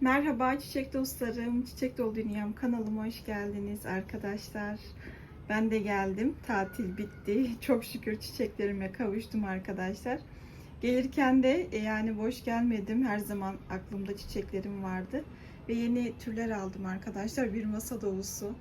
Merhaba çiçek dostlarım, Çiçek Dolu Dünyam kanalıma hoş geldiniz arkadaşlar. Ben de geldim, tatil bitti. Çok şükür çiçeklerime kavuştum arkadaşlar. Gelirken de e, yani boş gelmedim. Her zaman aklımda çiçeklerim vardı. Ve yeni türler aldım arkadaşlar. Bir masa dolusu.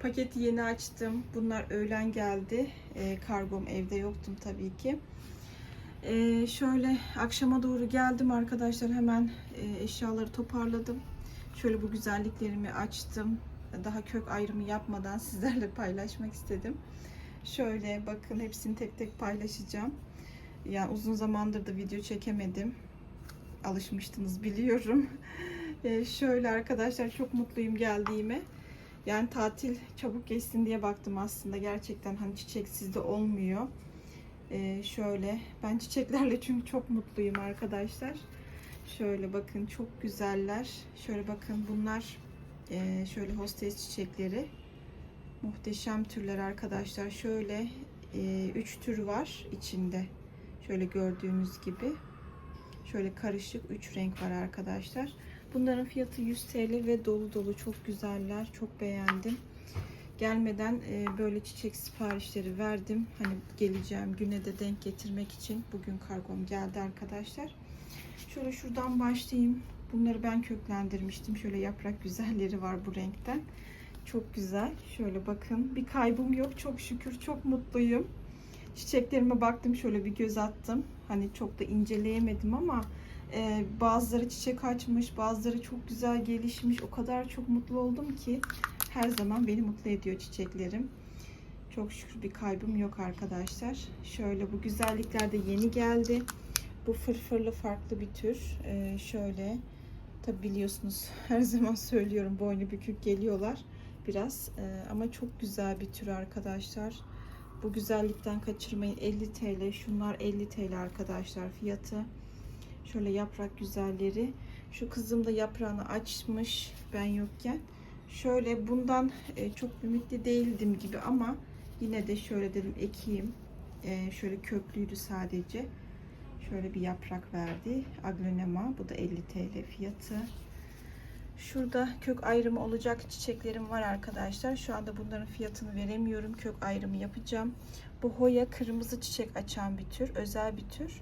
Paketi yeni açtım. Bunlar öğlen geldi. E, kargom evde yoktum tabii ki. Ee, şöyle akşama doğru geldim arkadaşlar hemen e, eşyaları toparladım. Şöyle bu güzelliklerimi açtım. Daha kök ayrımı yapmadan sizlerle paylaşmak istedim. Şöyle bakın hepsini tek tek paylaşacağım. Yani uzun zamandır da video çekemedim. Alışmıştınız biliyorum. Ee, şöyle arkadaşlar çok mutluyum geldiğime. Yani tatil çabuk geçsin diye baktım aslında. Gerçekten hani çiçeksiz de olmuyor. Ee, şöyle ben çiçeklerle çünkü çok mutluyum arkadaşlar. Şöyle bakın çok güzeller. Şöyle bakın bunlar e, şöyle hostes çiçekleri. Muhteşem türler arkadaşlar. Şöyle 3 tür var içinde. Şöyle gördüğünüz gibi. Şöyle karışık 3 renk var arkadaşlar. Bunların fiyatı 100 TL ve dolu dolu çok güzeller. Çok beğendim gelmeden e, böyle çiçek siparişleri verdim. Hani geleceğim güne de denk getirmek için. Bugün kargom geldi arkadaşlar. Şöyle şuradan başlayayım. Bunları ben köklendirmiştim. Şöyle yaprak güzelleri var bu renkten. Çok güzel. Şöyle bakın. Bir kaybım yok. Çok şükür. Çok mutluyum. Çiçeklerime baktım. Şöyle bir göz attım. Hani çok da inceleyemedim ama e, bazıları çiçek açmış. Bazıları çok güzel gelişmiş. O kadar çok mutlu oldum ki her zaman beni mutlu ediyor çiçeklerim. Çok şükür bir kaybım yok arkadaşlar. Şöyle bu güzellikler de yeni geldi. Bu fırfırlı farklı bir tür. Ee, şöyle tabi biliyorsunuz her zaman söylüyorum boynu bükük geliyorlar biraz. Ee, ama çok güzel bir tür arkadaşlar. Bu güzellikten kaçırmayın. 50 TL. Şunlar 50 TL arkadaşlar fiyatı. Şöyle yaprak güzelleri. Şu kızım da yaprağını açmış ben yokken. Şöyle bundan e, çok ümitli değildim gibi ama yine de şöyle dedim ekeyim. E, şöyle köklüydü sadece. Şöyle bir yaprak verdi. Aglonema. Bu da 50 TL fiyatı. Şurada kök ayrımı olacak çiçeklerim var arkadaşlar. Şu anda bunların fiyatını veremiyorum. Kök ayrımı yapacağım. Bu hoya kırmızı çiçek açan bir tür. Özel bir tür.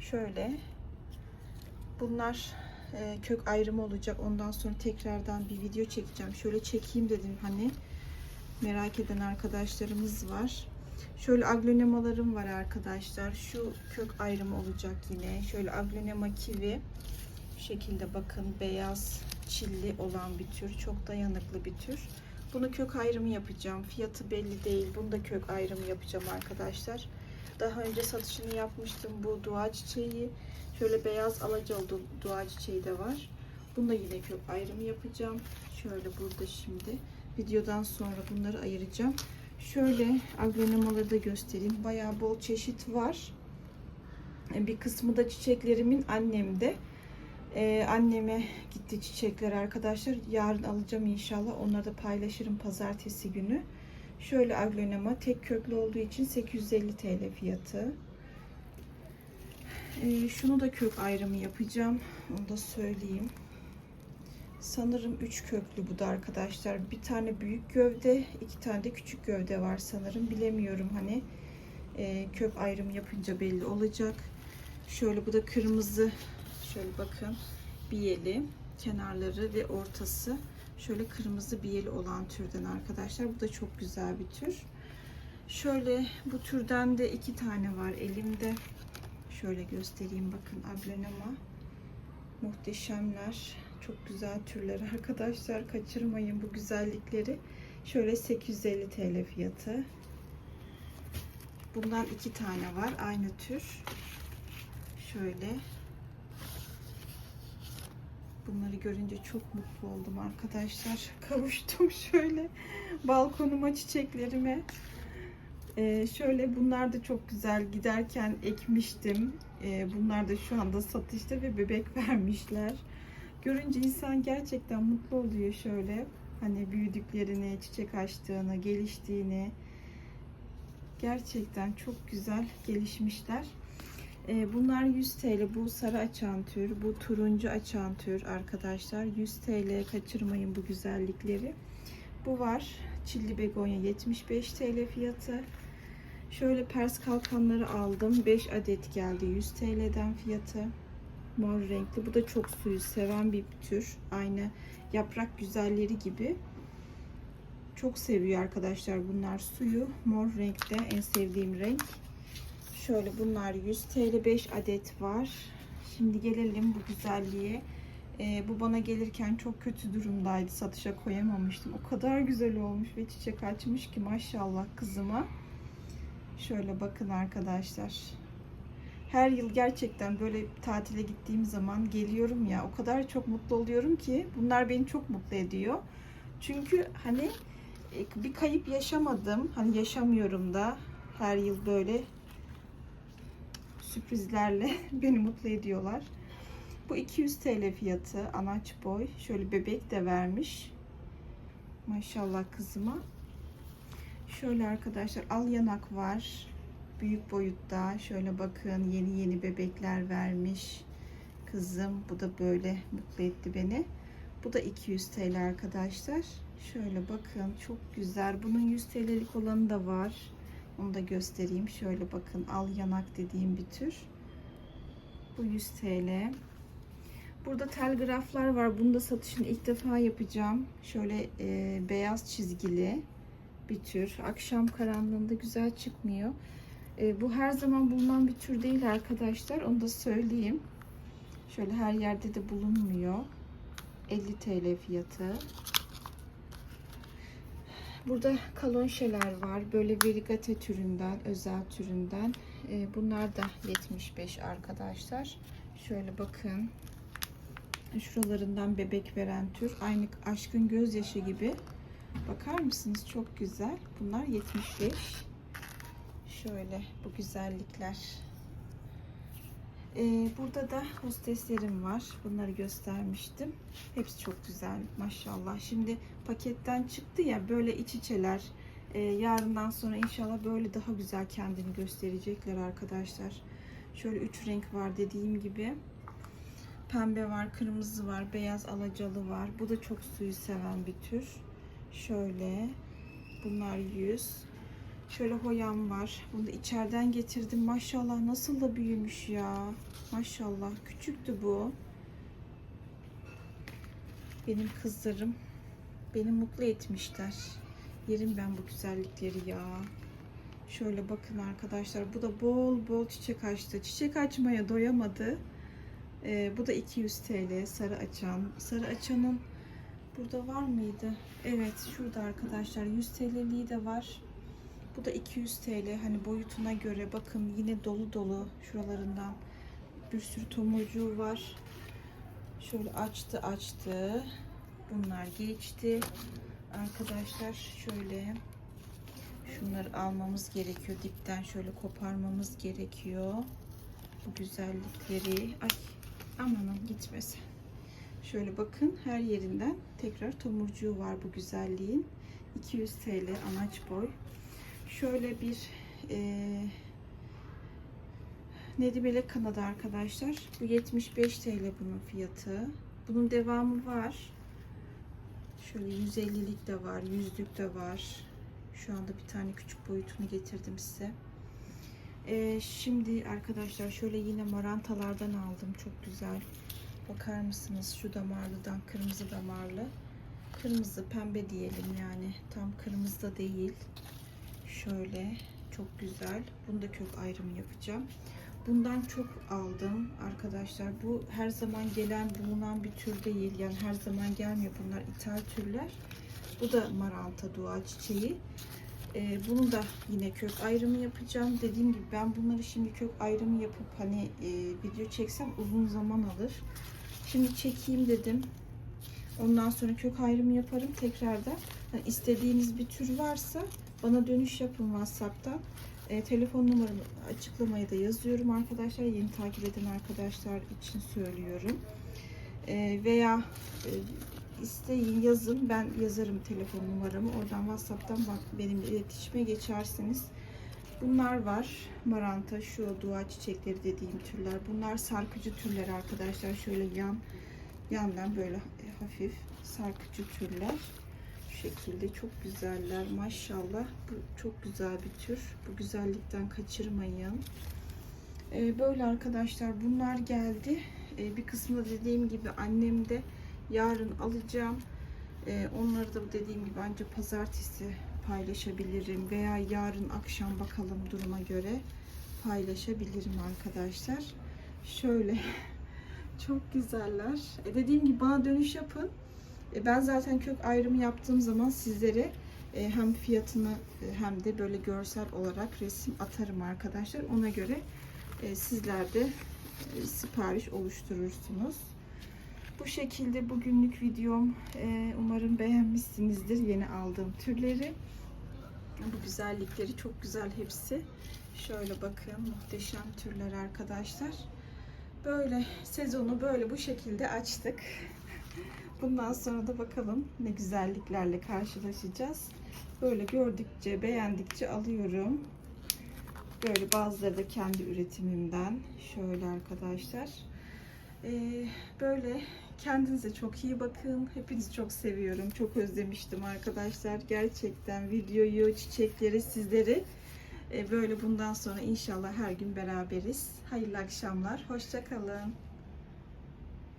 Şöyle. Bunlar e, kök ayrımı olacak. Ondan sonra tekrardan bir video çekeceğim. Şöyle çekeyim dedim hani merak eden arkadaşlarımız var. Şöyle aglonemalarım var arkadaşlar. Şu kök ayrımı olacak yine. Şöyle aglonema kivi. Şu şekilde bakın beyaz çilli olan bir tür. Çok dayanıklı bir tür. Bunu kök ayrımı yapacağım. Fiyatı belli değil. Bunu da kök ayrımı yapacağım arkadaşlar. Daha önce satışını yapmıştım bu dua çiçeği. Şöyle beyaz alacalı dua çiçeği de var. Bunda yine kök ayrımı yapacağım. Şöyle burada şimdi videodan sonra bunları ayıracağım. Şöyle aglonemaları da göstereyim. Bayağı bol çeşit var. Bir kısmı da çiçeklerimin annemde. Ee, anneme gitti çiçekler arkadaşlar. Yarın alacağım inşallah. Onları da paylaşırım pazartesi günü. Şöyle aglonema tek köklü olduğu için 850 TL fiyatı. Ee, şunu da kök ayrımı yapacağım. Onu da söyleyeyim. Sanırım 3 köklü bu da arkadaşlar. Bir tane büyük gövde, iki tane de küçük gövde var sanırım. Bilemiyorum hani e, kök ayrımı yapınca belli olacak. Şöyle bu da kırmızı. Şöyle bakın. Biyeli kenarları ve ortası şöyle kırmızı biyeli olan türden arkadaşlar. Bu da çok güzel bir tür. Şöyle bu türden de iki tane var elimde. Şöyle göstereyim bakın ablonema. Muhteşemler. Çok güzel türler arkadaşlar. Kaçırmayın bu güzellikleri. Şöyle 850 TL fiyatı. Bundan iki tane var. Aynı tür. Şöyle. Bunları görünce çok mutlu oldum arkadaşlar. Kavuştum şöyle balkonuma çiçeklerime. Ee, şöyle bunlar da çok güzel giderken ekmiştim. Ee, bunlar da şu anda satışta ve bebek vermişler. Görünce insan gerçekten mutlu oluyor şöyle. Hani büyüdüklerini, çiçek açtığını, geliştiğini. Gerçekten çok güzel gelişmişler. Ee, bunlar 100 TL. Bu sarı açan tür, bu turuncu açan tür arkadaşlar. 100 TL kaçırmayın bu güzellikleri. Bu var. Çilli begonya 75 TL fiyatı. Şöyle pers kalkanları aldım. 5 adet geldi 100 TL'den fiyatı. Mor renkli. Bu da çok suyu seven bir tür. Aynı yaprak güzelleri gibi. Çok seviyor arkadaşlar bunlar suyu. Mor renkte en sevdiğim renk. Şöyle bunlar 100 TL 5 adet var. Şimdi gelelim bu güzelliğe. Ee, bu bana gelirken çok kötü durumdaydı. Satışa koyamamıştım. O kadar güzel olmuş ve çiçek açmış ki maşallah kızıma. Şöyle bakın arkadaşlar. Her yıl gerçekten böyle tatile gittiğim zaman geliyorum ya o kadar çok mutlu oluyorum ki bunlar beni çok mutlu ediyor. Çünkü hani e, bir kayıp yaşamadım. Hani yaşamıyorum da her yıl böyle sürprizlerle beni mutlu ediyorlar. Bu 200 TL fiyatı anaç boy. Şöyle bebek de vermiş. Maşallah kızıma. Şöyle arkadaşlar al yanak var. Büyük boyutta. Şöyle bakın yeni yeni bebekler vermiş. Kızım bu da böyle mutlu etti beni. Bu da 200 TL arkadaşlar. Şöyle bakın çok güzel. Bunun 100 TL'lik olanı da var. Onu da göstereyim. Şöyle bakın al yanak dediğim bir tür. Bu 100 TL. Burada telgraflar var. Bunu da satışını ilk defa yapacağım. Şöyle e, beyaz çizgili bir tür. Akşam karanlığında güzel çıkmıyor. E, bu her zaman bulunan bir tür değil arkadaşlar. Onu da söyleyeyim. Şöyle her yerde de bulunmuyor. 50 TL fiyatı. Burada kalonşeler var. Böyle verigate türünden, özel türünden. E, bunlar da 75 arkadaşlar. Şöyle bakın. Şuralarından bebek veren tür. Aynı aşkın gözyaşı gibi. Bakar mısınız? Çok güzel. Bunlar 75. Şöyle bu güzellikler. Ee, burada da hosteslerim var. Bunları göstermiştim. Hepsi çok güzel maşallah. Şimdi paketten çıktı ya böyle iç içeler. Ee, yarından sonra inşallah böyle daha güzel kendini gösterecekler arkadaşlar. Şöyle üç renk var dediğim gibi. Pembe var, kırmızı var, beyaz alacalı var. Bu da çok suyu seven bir tür. Şöyle. Bunlar 100. Şöyle hoyam var. Bunu da içeriden getirdim. Maşallah nasıl da büyümüş ya. Maşallah. Küçüktü bu. Benim kızlarım beni mutlu etmişler. Yerim ben bu güzellikleri ya. Şöyle bakın arkadaşlar. Bu da bol bol çiçek açtı. Çiçek açmaya doyamadı. Ee, bu da 200 TL. Sarı açan. Sarı açanın burada var mıydı? Evet şurada arkadaşlar. 100 TL'liği de var. Bu da 200 TL. Hani boyutuna göre bakın yine dolu dolu şuralarından bir sürü tomurcuğu var. Şöyle açtı açtı. Bunlar geçti. Arkadaşlar şöyle şunları almamız gerekiyor. Dipten şöyle koparmamız gerekiyor. Bu güzellikleri. Ay amanın gitmesin. Şöyle bakın her yerinden tekrar tomurcuğu var bu güzelliğin. 200 TL anaç boy. Şöyle bir e, Nedimele kanadı arkadaşlar. Bu 75 TL bunun fiyatı. Bunun devamı var. Şöyle 150'lik de var, 100'lük de var. Şu anda bir tane küçük boyutunu getirdim size. Ee, şimdi arkadaşlar şöyle yine marantalardan aldım. Çok güzel. Bakar mısınız şu damarlıdan kırmızı damarlı. Kırmızı pembe diyelim yani. Tam kırmızı da değil. Şöyle çok güzel. Bunu da kök ayrımı yapacağım. Bundan çok aldım arkadaşlar. Bu her zaman gelen bulunan bir tür değil. Yani her zaman gelmiyor. Bunlar ithal türler. Bu da maranta dua çiçeği. Ee, bunu da yine kök ayrımı yapacağım. Dediğim gibi ben bunları şimdi kök ayrımı yapıp hani e, video çeksem uzun zaman alır. Şimdi çekeyim dedim. Ondan sonra kök ayrımı yaparım tekrardan. Yani istediğiniz bir tür varsa bana dönüş yapın WhatsApp'tan. E, telefon numaramı açıklamaya da yazıyorum arkadaşlar. Yeni takip eden arkadaşlar için söylüyorum. E, veya e, isteyin yazın. Ben yazarım telefon numaramı. Oradan WhatsApp'tan bak benimle iletişime geçersiniz. Bunlar var. Maranta, şu dua çiçekleri dediğim türler. Bunlar sarkıcı türler arkadaşlar. Şöyle yan yandan böyle hafif sarkıcı türler. Şu şekilde çok güzeller. Maşallah. Bu çok güzel bir tür. Bu güzellikten kaçırmayın. Ee, böyle arkadaşlar bunlar geldi. Ee, bir kısmı dediğim gibi annem de yarın alacağım. Ee, onları da dediğim gibi ancak pazartesi paylaşabilirim veya yarın akşam bakalım duruma göre paylaşabilirim arkadaşlar. Şöyle çok güzeller. E, dediğim gibi bana dönüş yapın. E, ben zaten kök ayrımı yaptığım zaman sizlere e, hem fiyatını e, hem de böyle görsel olarak resim atarım arkadaşlar. Ona göre e, sizler de e, sipariş oluşturursunuz. Bu şekilde bugünlük videom. E, umarım beğenmişsinizdir yeni aldığım türleri. Bu güzellikleri çok güzel hepsi. Şöyle bakın muhteşem türler arkadaşlar. Böyle sezonu böyle bu şekilde açtık. Bundan sonra da bakalım ne güzelliklerle karşılaşacağız. Böyle gördükçe, beğendikçe alıyorum. Böyle bazıları da kendi üretimimden. Şöyle arkadaşlar. Ee, böyle kendinize çok iyi bakın. Hepinizi çok seviyorum. Çok özlemiştim arkadaşlar. Gerçekten videoyu, çiçekleri, sizleri e, böyle bundan sonra inşallah her gün beraberiz. Hayırlı akşamlar. Hoşça kalın.